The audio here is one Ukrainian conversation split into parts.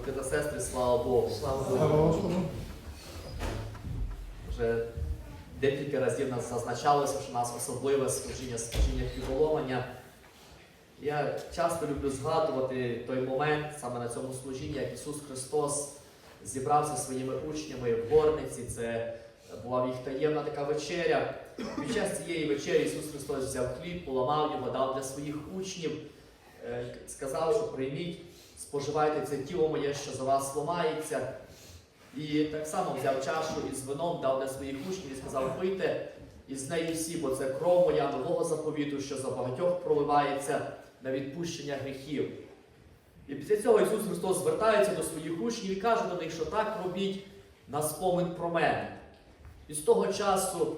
Брати та сестри, слава Богу. Слава Богу. Вже декілька разів нас зазначалося, що у нас особливе служіння, служіння хліболомання. Я часто люблю згадувати той момент саме на цьому служінні, як Ісус Христос зібрався зі своїми учнями в горниці. Це була їх таємна така вечеря. Під час цієї вечері Ісус Христос взяв хліб, поламав його, дав для своїх учнів, е, сказав, що прийміть, споживайте це тіло моє, що за вас ламається. І так само взяв чашу із вином, дав для своїх учнів і сказав, пийте із неї всі, бо це кров моя нового заповіту, що за багатьох проливається на відпущення гріхів. І після цього Ісус Христос звертається до своїх учнів і каже до них, що так робіть на спомин про мене. І з того часу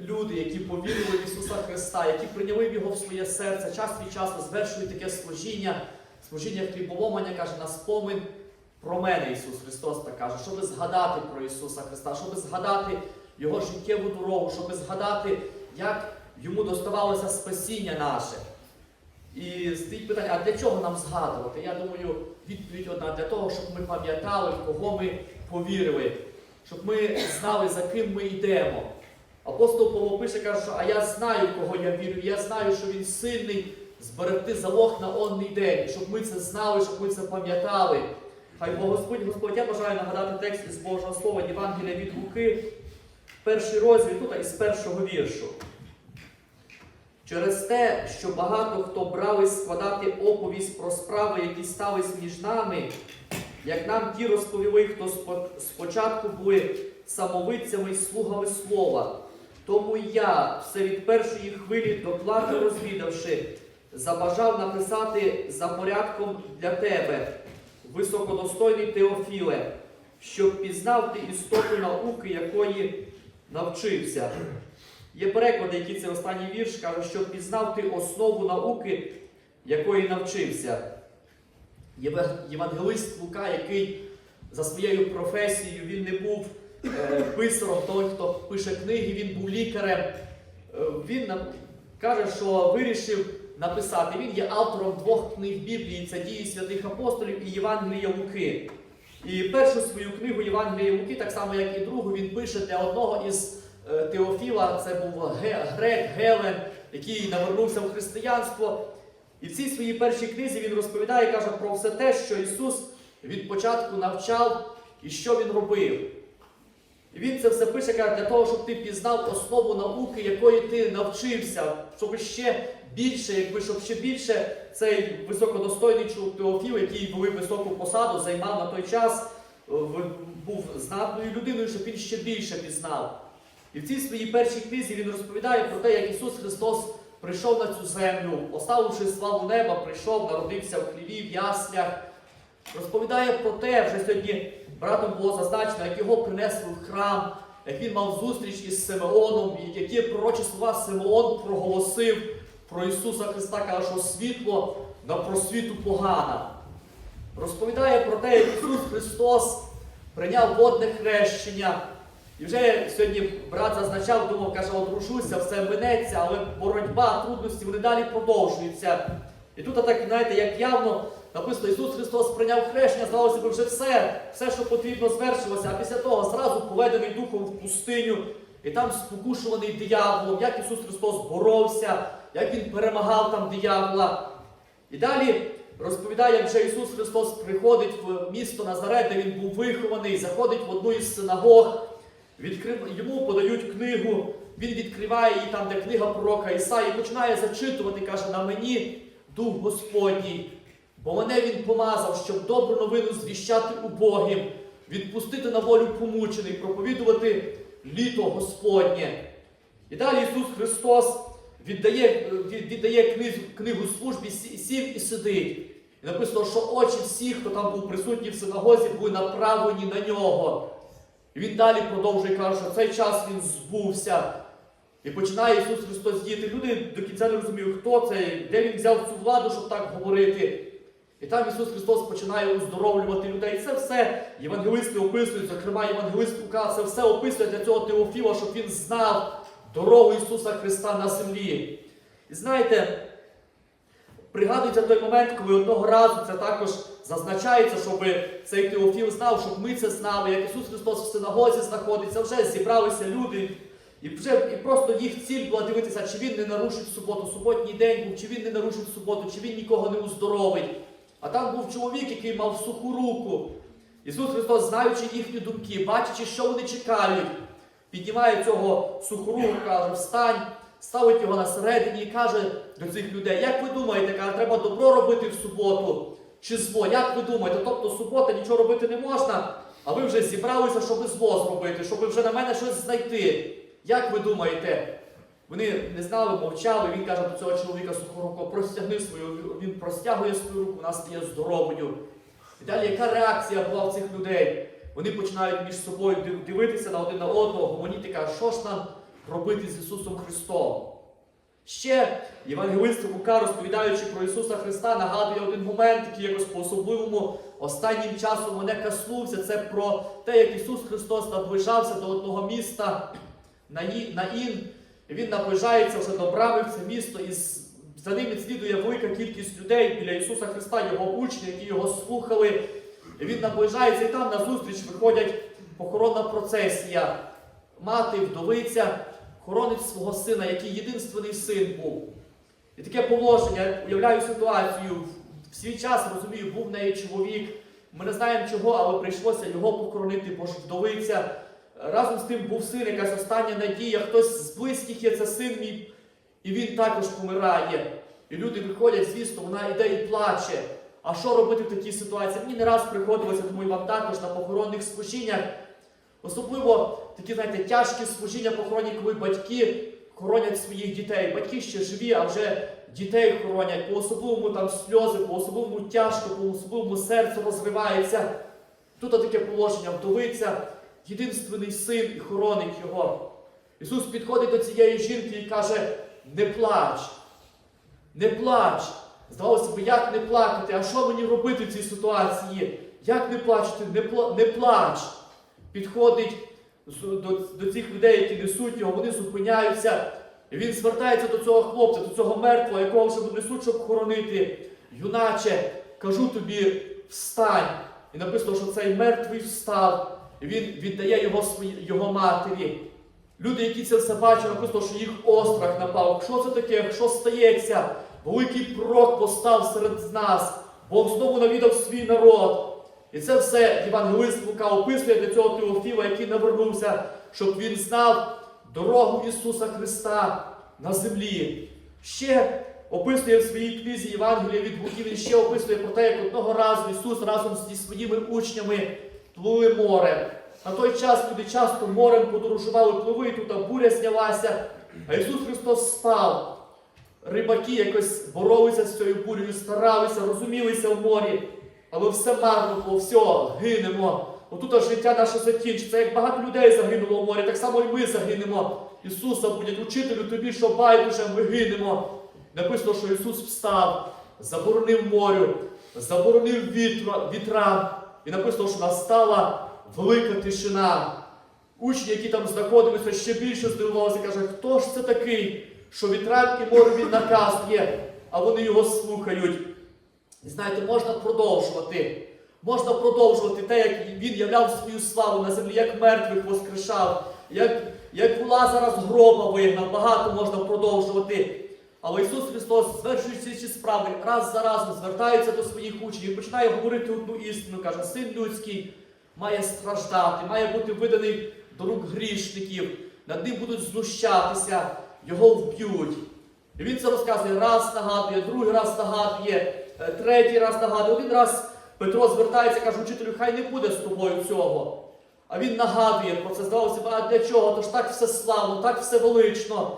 люди, які повірили в Ісуса Христа, які прийняли Його в своє серце, час від часу звершують таке служіння, служіння хліболомання, каже, на спомин про мене Ісус Христос так каже, щоб згадати про Ісуса Христа, щоб згадати Його життєву дорогу, щоб згадати, як йому доставалося спасіння наше. І стоїть питання, а для чого нам згадувати? Я думаю, відповідь одна для того, щоб ми пам'ятали, в кого ми повірили, щоб ми знали, за ким ми йдемо. Апостол Павло пише, каже, що а я знаю, кого я вірю, я знаю, що він сильний зберегти залог на онний день, щоб ми це знали, щоб ми це пам'ятали. Хай Бог Господь, Господь, я бажаю нагадати текст із Божого Слова Євангелія від Луки, перший розділ тут із першого віршу. Через те, що багато хто брались складати оповість про справи, які стались між нами, як нам ті розповіли, хто спочатку були самовидцями й слугами слова. Тому я, все від першої хвилі докладно розвідавши, забажав написати за порядком для тебе, високодостойний Теофіле, щоб пізнав ти істоту науки, якої навчився. Є переклади, які це останній вірш каже, щоб пізнав ти основу науки, якої навчився. Євангелист Лука, який за своєю професією він не був е, писаром, той, хто пише книги, він був лікарем. Е, він каже, що вирішив написати. Він є автором двох книг Біблії: це дії святих апостолів і Євангелія Луки. І першу свою книгу Євангелія Луки, так само як і другу, він пише для одного із е, Теофіла, це був грек Гелен, який навернувся в християнство. І в цій своїй першій книзі він розповідає, каже про все те, що Ісус від початку навчав і що Він робив. І він це все пише каже, для того, щоб ти пізнав основу науки, якої ти навчився, щоб ще більше, якби щоб ще більше цей високодостойний Теофіл, який був високу посаду, займав на той час, е, був знатною людиною, щоб він ще більше пізнав. І в цій своїй першій книзі він розповідає про те, як Ісус Христос прийшов на цю землю, оставивши славу неба, прийшов, народився в хліві, в яслях. Розповідає про те, вже сьогодні братом було зазначено, як його принесли в храм, як він мав зустріч із Симеоном, і які пророчі слова Симеон проголосив про Ісуса Христа, каже, що світло на просвіту погана. Розповідає про те, як Ісус Христос прийняв водне хрещення. І вже сьогодні брат зазначав, думав, каже, одружуся, все минеться, але боротьба, трудності вони далі продовжуються. І тут, так, знаєте, як явно написано, Ісус Христос прийняв хрещення, здалося б вже все, все, що потрібно, звершилося, а після того зразу поведений духом в пустиню, і там спокушуваний дияволом, як Ісус Христос боровся, як Він перемагав там диявола. І далі розповідає, вже Ісус Христос приходить в місто Назарет, де Він був вихований, заходить в одну із синагог, відкрив, йому подають книгу, він відкриває її там, де книга пророка Ісаї, і починає зачитувати, каже, на мені Дух Господній, бо мене Він помазав, щоб добру новину звіщати убогим, відпустити на волю помучених, проповідувати літо Господнє. І далі Ісус Христос віддає, віддає книгу, книгу службі, сів і сидить. І написано, що очі всіх, хто там був присутній в синагозі, були направлені на нього. І він далі продовжує каже, що цей час він збувся. І починає Ісус Христос діяти. Люди до кінця не розуміють, хто це, де він взяв цю владу, щоб так говорити. І там Ісус Христос починає оздоровлювати людей. Це все євангелисти описують, зокрема, євангелист Лука, це все описує для цього Теофіла, щоб він знав дорогу Ісуса Христа на землі. І знаєте, пригадується той момент, коли одного разу це також зазначається, щоб цей Теофіл знав, щоб ми це знали, як Ісус Христос в синагозі знаходиться, вже зібралися люди. І вже і просто їх ціль була дивитися, чи він не нарушить суботу, суботній день був, чи він не нарушить суботу, чи він нікого не уздоровить. А там був чоловік, який мав суху руку. Ісус Христос, знаючи їхні думки, бачачи, що вони чекають, піднімає цього суху руку, каже, встань, ставить його на середині і каже до цих людей, як ви думаєте, каже, треба добро робити в суботу чи зло? Як ви думаєте? Тобто субота нічого робити не можна, а ви вже зібралися, щоб зло зробити, щоб вже на мене щось знайти. Як ви думаєте? Вони не знали, мовчали. Він каже до цього чоловіка сухоруко, простягни свою, він простягує свою руку, вона стає здоровою. І далі, яка реакція була в цих людей? Вони починають між собою дивитися на один на одного, гомоніти, кажуть, що ж нам робити з Ісусом Христом? Ще Євангелист Лука, розповідаючи про Ісуса Христа, нагадує один момент, який якось по-особливому останнім часом мене каснувся. Це про те, як Ісус Христос наближався до одного міста на на Ін. І Він наближається вже до брами в це місто, і за ним слідує велика кількість людей біля Ісуса Христа, його учні, які його слухали. Він наближається, і там назустріч виходять похоронна процесія. Мати, вдовиця, хоронить свого сина, який єдинственний син був. І таке положення, уявляю ситуацію. В свій час, розумію, був в неї чоловік. Ми не знаємо чого, але прийшлося його похоронити, бо ж вдовиця. Разом з тим був син, якась остання надія, хтось з близьких є, це син мій, і він також помирає. І люди виходять, звісно, вона йде і плаче. А що робити в такій ситуації? Мені не раз приходилося, думаю, вам також на похоронних служіннях. Особливо такі, знаєте, тяжкі служіння похоронні, коли батьки хоронять своїх дітей. Батьки ще живі, а вже дітей хоронять. По-особливому там сльози, по-особливому тяжко, по-особливому серце розривається. Тут таке положення вдовиця, єдинственний син і хоронить його. Ісус підходить до цієї жінки і каже: не плач, не плач. Здавалося б, як не плакати, а що мені робити в цій ситуації? Як не плачати? Не, пла- не плач. Підходить до, до цих людей, які несуть його, вони зупиняються. І він звертається до цього хлопця, до цього мертвого, якого вже несуть, щоб хоронити. Юначе, кажу тобі, встань. І написано, що цей мертвий встав, він віддає його його матері. Люди, які це все бачать, написано, що їх острах напав. Що це таке? Що стається? Великий пророк постав серед нас. Бог знову навідав свій народ. І це все Євангелист Лука описує для цього Теофіла, який навернувся, щоб він знав дорогу Ісуса Христа на землі. Ще описує в своїй книзі Євангелія від Луки, він ще описує про те, як одного разу Ісус разом зі своїми учнями плули морем. На той час люди часто морем подорожували, пливли, і тут буря знялася, а Ісус Христос спав. Рибаки якось боролися з цією бурею, старалися, розумілися в морі, але все марно було, все, гинемо. Отут аж життя наше закінчиться. Як багато людей загинуло в морі, так само і ми загинемо. Ісуса будуть учителю тобі, що байдуже, ми гинемо. Написано, що Ісус встав, заборонив морю, заборонив вітра, вітрам. І написано, що настала велика тишина. Учні, які там знаходилися, ще більше здивувалися, каже, хто ж це такий, що вітрам і морю він наказує, а вони його слухають. І знаєте, можна продовжувати. Можна продовжувати те, як він являв свою славу на землі, як мертвих воскрешав, як, як Лазара з гроба вигнав, багато можна продовжувати. Але Ісус Христос, звершуючи ці справи, раз за разом звертається до своїх учнів і починає говорити одну істину. Каже, син людський має страждати, має бути виданий до рук грішників, над ним будуть знущатися, його вб'ють. І він це розказує, раз нагадує, другий раз нагадує, е, третій раз нагадує. Один раз Петро звертається, каже, учителю, хай не буде з тобою цього. А він нагадує про це, здавалося, а для чого? Тож так все славно, так все велично.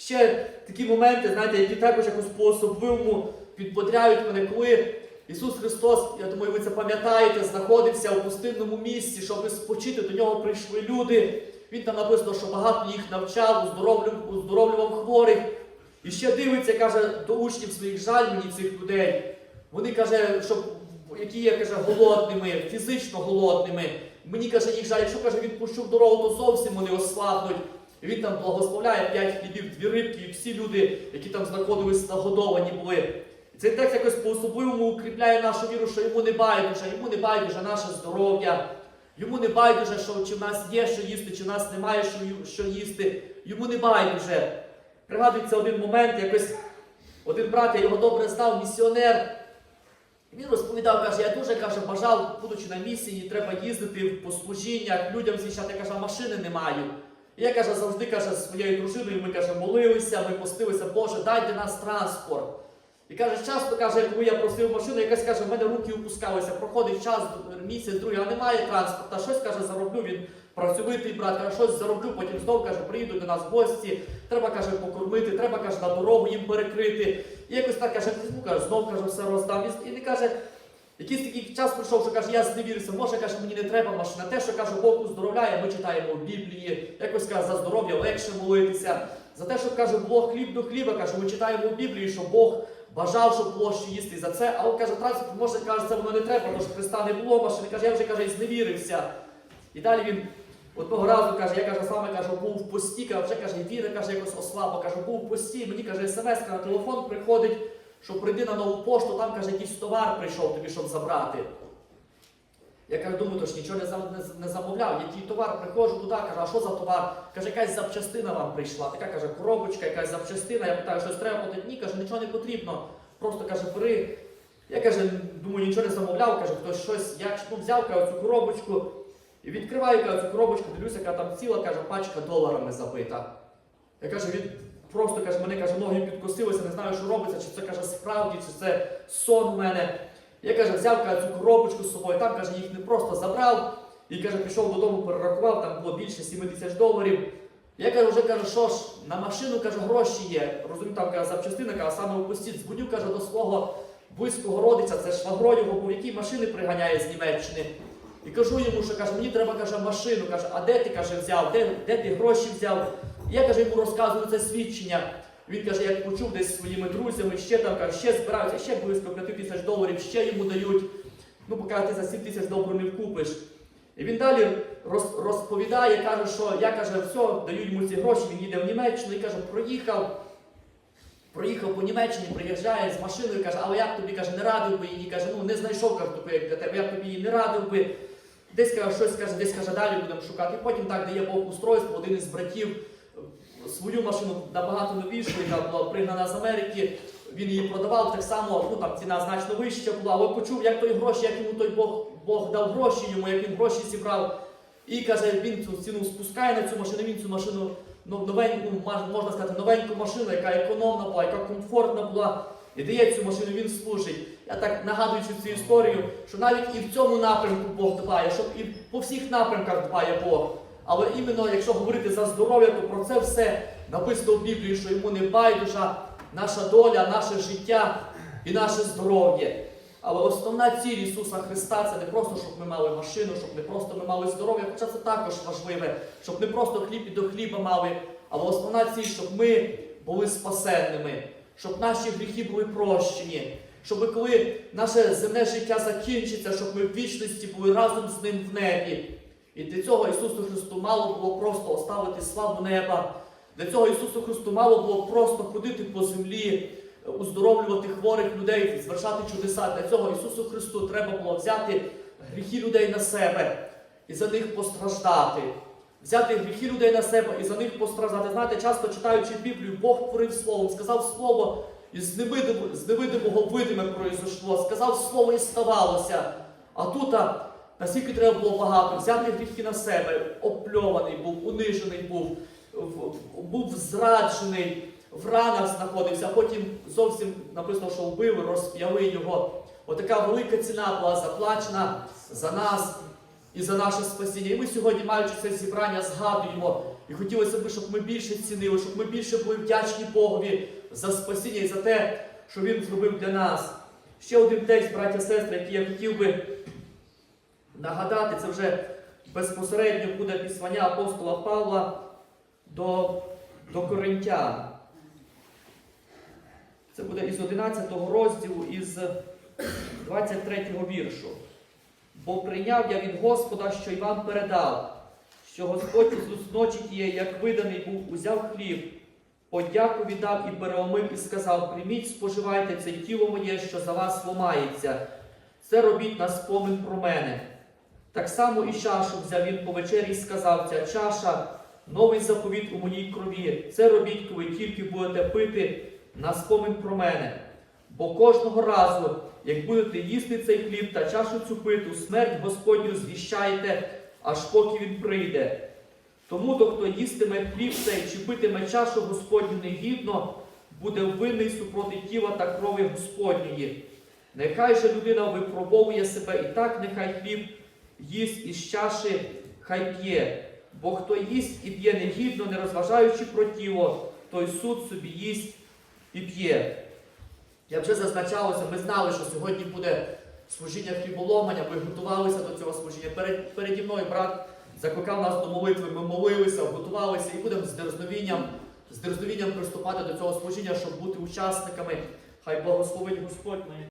Ще такі моменти, знаєте, які також якось по-особливому підбодряють мене, коли Ісус Христос, я думаю, ви це пам'ятаєте, знаходився у пустинному місці, щоб спочити, до нього прийшли люди. Він там написано, що багато їх навчав, уздоровлював, уздоровлював хворих. І ще дивиться, каже, до учнів своїх жаль мені цих людей. Вони каже, щоб які є каже, голодними, фізично голодними. Мені каже, їх жаль, якщо каже, він пущу в дорогу, то зовсім вони ослабнуть. І він там благословляє п'ять хлібів, дві рибки, і всі люди, які там знаходились, нагодовані були. І Цей текст якось по-особливому укріпляє нашу віру, що йому не байдуже, йому не байдуже наше здоров'я, йому не байдуже, що чи в нас є що їсти, чи в нас немає що, що їсти. Йому не байдуже. Пригадується один момент, якось один брат, я його добре знав, місіонер. Він розповідав, каже, я дуже каже, бажав, будучи на місії, треба їздити по служіннях, людям звіщати, каже, машини не маю. Я каже, завжди каже, своєю дружиною, ми каже, молилися, ми постилися, Боже, дайте нас транспорт. І каже, часто каже, коли я просив машину, якась каже, в мене руки опускалися, проходить час, місяць, другий, а немає транспорта. Щось каже, зароблю, він працьовитий брат, каже, щось зароблю, потім знов каже, приїдуть до нас в гості, треба каже, покормити, треба каже, на дорогу їм перекрити. І якось так каже, візьму, каже, знов каже, все роздам. І, і каже, якийсь такий час прийшов, що каже, я зневірився, може, каже, мені не треба машина. Те, що каже, Бог уздоровляє, ми читаємо в Біблії, якось каже, за здоров'я легше молитися. За те, що каже, було хліб до хліба, каже, ми читаємо в Біблії, що Бог бажав, щоб було що їсти за це. А от каже, транспорт, може, каже, це воно не треба, тому що Христа не було машини. Каже, я вже каже, і зневірився. І далі він одного разу каже, я каже, саме каже, був в пості, каже, вже каже, віра каже, якось ослабла, каже, був в пості, мені каже, смс на телефон приходить, що прийди на нову пошту, там каже, якийсь товар прийшов тобі, щоб забрати. Я кажу, думаю, то ж нічого не, не, не замовляв. Який товар приходжу туди, кажу, а що за товар? Каже, якась запчастина вам прийшла. Така каже, коробочка, якась запчастина. Я питаю, щось треба платити? Ні, каже, нічого не потрібно. Просто каже, бери. Я каже, думаю, нічого не замовляв, каже, хтось щось, я ну, взяв каже, цю коробочку і відкриваю каже, цю коробочку, дивлюся, яка там ціла, каже, пачка доларами забита. Я каже, він просто каже, мене каже, ноги підкосилися, не знаю, що робиться, чи це каже справді, чи це сон в мене. Я каже, взяв каже, цю коробочку з собою, там каже, їх не просто забрав і каже, пішов додому, перерахував, там було більше 7 тисяч доларів. Я кажу, вже кажу, що ж, на машину каже, гроші є. Розумію, там каже, запчастина, каже, саме у пості дзвоню, каже, до свого близького родича, це швагро його, був, який машини приганяє з Німеччини. І кажу йому, що каже, мені треба каже, машину. Каже, а де ти каже, взяв? Де, де ти гроші взяв? Я каже, йому розказую це свідчення. Він каже, як почув десь своїми друзями, ще там каже, ще збираються, ще близько 5 тисяч доларів, ще йому дають. Ну, поки ти за 7 тисяч доларів не вкупиш. І він далі роз- розповідає, каже, що я каже, все, даю йому ці гроші, він їде в Німеччину і каже, проїхав. Проїхав по Німеччині, приїжджає з машиною, каже, але я б тобі каже, не радив би її, каже, ну не знайшов каже, таку, як для тебе, я тобі її не радив би. Десь каже, щось каже, десь каже, далі будемо шукати. І потім так дає Бог устройство, один із братів свою машину набагато новішу, яка була пригнана з Америки. Він її продавав так само, ну там ціна значно вища була, але почув, як той гроші, як йому той Бог, Бог дав гроші йому, як він гроші зібрав. І каже, він цю ціну спускає на цю машину, він цю машину ну, новеньку, можна сказати, новеньку машину, яка економна була, яка комфортна була. І дає цю машину, він служить. Я так нагадуючи цю історію, що навіть і в цьому напрямку Бог дбає, що і по всіх напрямках дбає Бог. Але іменно якщо говорити за здоров'я, то про це все написано в Біблії, що йому не байдужа наша доля, наше життя і наше здоров'я. Але основна ціль Ісуса Христа це не просто, щоб ми мали машину, щоб не просто ми мали здоров'я, хоча це також важливе, щоб не просто хліб і до хліба мали, але основна ціль, щоб ми були спасенними, щоб наші гріхи були прощені, щоб коли наше земне життя закінчиться, щоб ми в вічності були разом з ним в небі. І для цього Ісусу Христу мало було просто оставити славу неба. Для цього Ісусу Христу мало було просто ходити по землі, уздоровлювати хворих людей, звершати чудеса. Для цього Ісусу Христу треба було взяти гріхи людей на себе і за них постраждати. Взяти гріхи людей на себе і за них постраждати. Знаєте, часто читаючи Біблію, Бог творив словом, сказав слово, і з невидимого, з невидимого видиме произошло, сказав слово і ставалося. А тут наскільки треба було багато, взяти гріхи на себе, опльований був, унижений був, був зраджений, в ранах знаходився, а потім зовсім написано, що вбили, розп'яли його. Отака велика ціна була заплачена за нас і за наше спасіння. І ми сьогодні, маючи це зібрання, згадуємо. І хотілося б, щоб ми більше цінили, щоб ми більше були вдячні Богові за спасіння і за те, що Він зробив для нас. Ще один текст, браття сестри, який я хотів би нагадати, це вже безпосередньо буде післання апостола Павла до, до Коринтян. Це буде із 11 розділу, із 23 віршу. Бо прийняв я від Господа, що й вам передав, що Господь Ісус ночі тієї, як виданий був, узяв хліб подяку віддав і переомив і сказав: Прийміть, споживайте це тіло моє, що за вас ломається. Це робіть на спомин про мене. Так само і чашу взяв він по вечері і сказав: Ця чаша, новий заповіт у моїй крові. Це робіть, коли тільки будете пити на спомин про мене. Бо кожного разу, як будете їсти цей хліб та чашу цю питу, смерть Господню звіщайте, аж поки він прийде. Тому то, хто їстиме хліб цей чи питиме чашу Господню негідно, буде винний супроти тіла та крові Господньої. Нехай же людина випробовує себе і так, нехай хліб їсть із чаші, хай п'є. Бо хто їсть і п'є негідно, не розважаючи про тіло, той суд собі їсть і п'є. Як вже зазначалося, ми знали, що сьогодні буде служіння хліболомання, ми готувалися до цього служіння. Перед, переді мною брат закликав нас до молитви, ми молилися, готувалися і будемо з дерзновінням, з дерзновінням приступати до цього служіння, щоб бути учасниками. Хай благословить Господь.